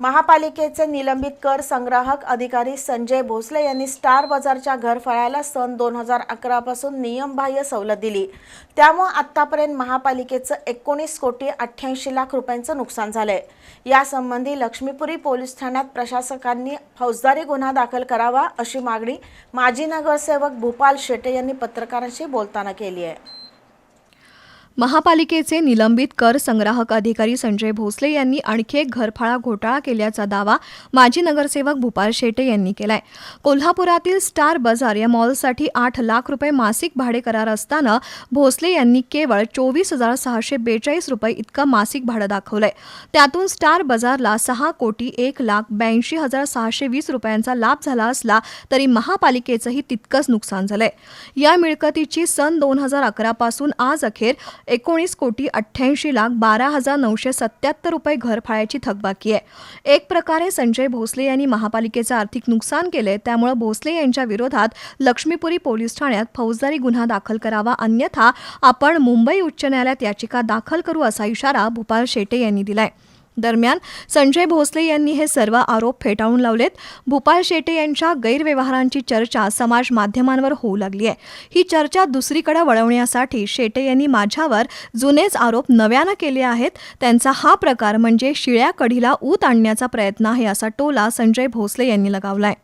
महापालिकेचे निलंबित कर संग्राहक अधिकारी संजय भोसले यांनी स्टार बाजारच्या घरफळ्याला सन दोन हजार अकरापासून नियमबाह्य सवलत दिली. त्यामुळे आत्तापर्यंत महापालिकेचं एकोणीस कोटी अठ्ठ्याऐंशी लाख रुपयांचं नुकसान झालंय. यासंबंधी लक्ष्मीपुरी पोलीस ठाण्यात प्रशासकांनी फौजदारी गुन्हा दाखल करावा अशी मागणी माजी नगरसेवक भूपाल शेटे यांनी पत्रकारांशी बोलताना केली आहे. महापालिकेचे निलंबित कर संग्राहक अधिकारी संजय भोसले यांनी आणखी एक घरफाळा घोटाळा केल्याचा दावा माजी नगरसेवक भूपाल शेटे यांनी केलाय. कोल्हापुरातील स्टार बाजार या मॉलसाठी आठ लाख रुपये मासिक भाडे करार असताना भोसले यांनी केवळ चोवीस हजार सहाशे बेचाळीस रुपये इतकं मासिक भाडं दाखवलंय. त्यातून स्टार बाजारला सहा कोटी एक लाख ब्याऐंशी हजार सहाशे वीस रुपयांचा लाभ झाला असला तरी महापालिकेचंही तितकंच नुकसान झालंय. या मिळकतीची सन दोन हजार अकरापासून आज अखेर एकोणीस कोटी अठ्ठ्याऐंशी लाख बारा हजार नऊशे सत्याहत्तर रुपये घरफाळ्याची थकबाकी आहे. एक प्रकारे संजय भोसले यांनी महापालिकेचं आर्थिक नुकसान केलंय त्यामुळे भोसले यांच्या विरोधात लक्ष्मीपुरी पोलीस ठाण्यात फौजदारी गुन्हा दाखल करावा अन्यथा आपण मुंबई उच्च न्यायालयात याचिका दाखल करू असा इशारा भूपाल शेटे यांनी दिलाय. दरम्यान संजय भोसले यांनी हे सर्व आरोप फेटाळून लावलेत. भूपाल शेटे यांच्या गैरव्यवहारांची चर्चा समाज माध्यमांवर होऊ लागली आहे. ही चर्चा दुसरीकडे वळवण्यासाठी शेटे यांनी माझ्यावर जुनेच आरोप नव्यानं केले आहेत. त्यांचा हा प्रकार म्हणजे शिळ्या कढीला ऊत आणण्याचा प्रयत्न आहे असा टोला संजय भोसले यांनी लगावलाय.